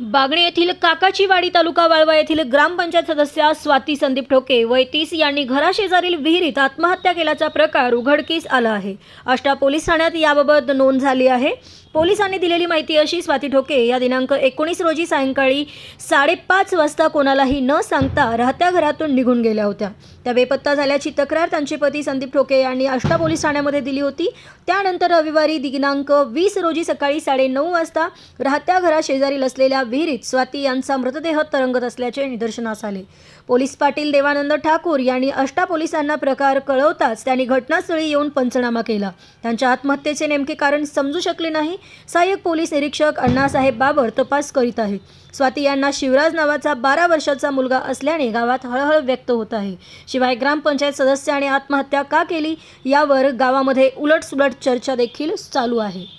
बागणे येथील काकाचीवाडी तालुका वाळवा येथील ग्रामपंचायत सदस्या स्वाती संदीप ठोके वय तीस यांनी घराशेजारील विहिरीत आत्महत्या केल्याचा प्रकार उघडकीस आला आहे. आष्टा पोलीस ठाण्यात याबाबत नोंद झाली आहे. पोलिसांनी दिलेली माहिती अशी स्वाती ठोके या दिनांक एकोणीस रोजी सायंकाळी साडेपाच वाजता कोणालाही न सांगता राहत्या घरातून निघून गेल्या होत्या. त्या बेपत्ता झाल्याची तक्रार त्यांचे पती संदीप ठोके यांनी आष्टा पोलीस ठाण्यामध्ये दिली होती. त्यानंतर रविवारी दिनांक वीस रोजी सकाळी साडेनऊ वाजता राहत्या घरा शेजारील असलेल्या विहिरीत स्वाती यांचा मृतदेह तरंगत असल्याचे निदर्शनास आले. पोलीस पाटील देवानंद ठाकूर यांनी आष्टा पोलिसांना प्रकार कळवताच त्यांनी घटनास्थळी येऊन पंचनामा केला. त्यांच्या आत्महत्येचे नेमके कारण समजू शकले नाही. सहाय्यक पोलीस निरीक्षक अण्णासाहेब बाबर तपास करीत आहे स्वाती यांना शिवराज नावाचा बारा वर्षाचा मुलगा असल्याने गावात हळहळ व्यक्त होत आहे. शिवाय ग्रामपंचायत सदस्याने आत्महत्या का केली यावर गावामध्ये उलटसुलट चर्चा देखील चालू आहे.